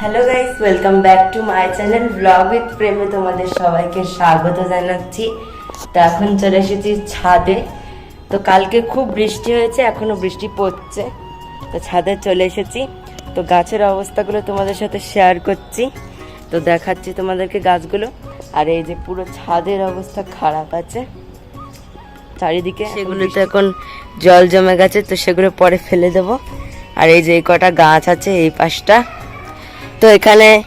Hello guys welcome back to my channel vlog with প্রেমে তোমাদের সবাইকে স্বাগত জানাচ্ছি। তো এখন চলে এসেছি ছাদে। তো কালকে খুব বৃষ্টি হয়েছে এখনও বৃষ্টি পড়ছে। তো ছাদে চলে এসেছি। তো গাছের অবস্থাগুলো তোমাদের সাথে শেয়ার করছি। তো দেখাচ্ছি তোমাদেরকে গাছগুলো। আর এই যে পুরো ছাদের অবস্থা খারাপ আছে। চারিদিকে সেগুলোতে এখন জল জমে গেছে তো সেগুলো পরে ফেলে দেবো। আর এই যে এই কটা গাছ আছে এই পাশটা। তো এখানে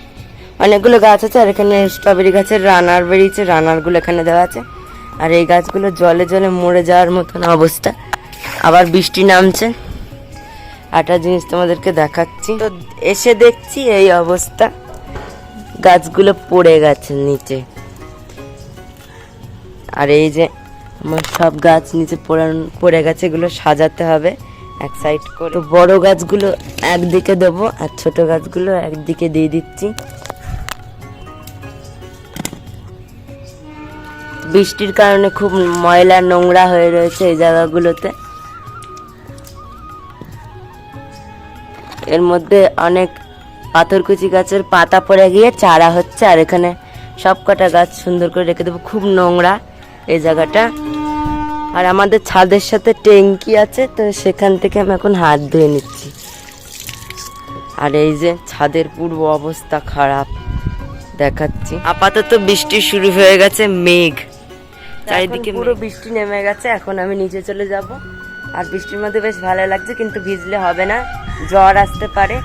অনেকগুলো গাছ আছে, আর এখানে স্ট্রবেরি গাছের রানার বেরিয়েছে, রানারগুলো এখানে দেওয়া আছে। আর এই গাছগুলো জলে জলে মরে যাওয়ার মতন অবস্থা। আবার বৃষ্টি নামছে। একটা জিনিস তোমাদেরকে দেখাচ্ছি। তো এসে দেখছি এই অবস্থা। গাছগুলো পড়ে গেছে নিচে। আর এই যে আমার সব গাছ নিচে পড়ান- পড়ে গেছে, এগুলো সাজাতে হবে। এক সাইড করে। তো বড় গাছগুলো একদিকে দেবো আর ছোট গাছগুলো একদিকে দিয়ে দিচ্ছি। বৃষ্টির কারণে খুব ময়লা নোংরা হয়ে রয়েছে এই জায়গাগুলোতে। এর মধ্যে অনেক পাথরকুচি গাছের পাতা পড়ে গিয়ে চারা হচ্ছে আর এখানে সব কটা গাছ সুন্দর করে রেখে দেবো। খুব নোংরা এই জায়গাটা। আর আমাদের ছাদের সাথে ট্যাঙ্কি আছে তো সেখান থেকে আমি এখন হাত ধুয়ে নিচ্ছি। আর এই যে ছাদের পূর্ব অবস্থা খারাপ দেখাচ্ছি। আপাতত বৃষ্টি শুরু হয়ে গেছে মেঘ। চারিদিকে পুরো বৃষ্টি নেমে গেছে এখন আমি নিচে চলে যাব। আর বৃষ্টির মধ্যে বেশ ভালো লাগছে কিন্তু ভিজলে হবে না জ্বর আসতে পারে।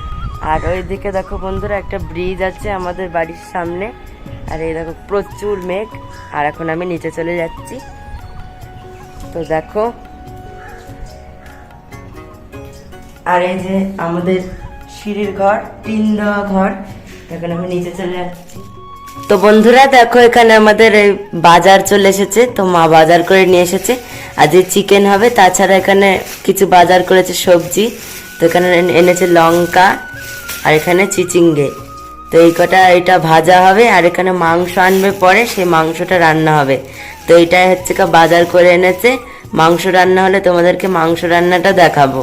আর ওইদিকে দেখো বন্ধুরা একটা ব্রিজ আছে আমাদের বাড়ির সামনে। আর এই দেখো প্রচুর মেঘ। আর এখন আমি নিচে চলে যাচ্ছি। তো দেখো। আর এই যে আমাদের সিঁড়ির ঘর টিন দেওয়া ঘর, এখন আমি নিচে চলে যাচ্ছি। তো বন্ধুরা, দেখো এখানে আমাদের এই বাজার চলে এসেছে, তো মা বাজার করে নিয়ে এসেছে। আজ চিকেন হবে, তাছাড়া এখানে কিছু বাজার করেছে সবজি। তো এখানে এনেছে লঙ্কা, আর এখানে চিচিঙ্গে। তো এই কটা এটা ভাজা হবে আর এখানে মাংস আনবে পরে সেই মাংসটা রান্না হবে। তো এটাই হচ্ছে বাজার করে এনেছে। মাংস রান্না হলে তোমাদেরকে মাংস রান্নাটা দেখাবো।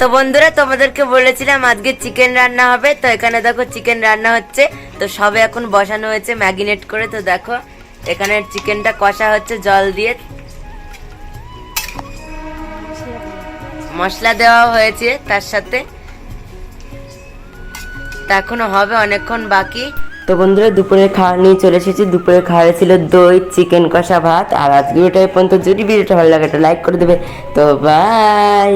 তো বন্ধুরা, তোমাদেরকে বলেছিলাম আজকে চিকেন রান্না হবে। তো এখানে দেখো চিকেন রান্না হচ্ছে। তো সবে এখন বসানো হয়েছে ম্যাগিনেট করে। তো দেখো, এখানে চিকেনটা কষা হচ্ছে জল দিয়ে। মশলা দেওয়া হয়েছে তার সাথে। এখনও হবে অনেকক্ষণ বাকি। তো বন্ধুরা, দুপুরের খাওয়া নিয়ে চলে এসেছি। দুপুরের খাওয়া ছিল দই, চিকেন কষা ভাত। আর আজকে ওটাই পর্যন্ত। যদি ভিডিওটা ভালো লাগে, একটা লাইক করে দেবে। তো বাই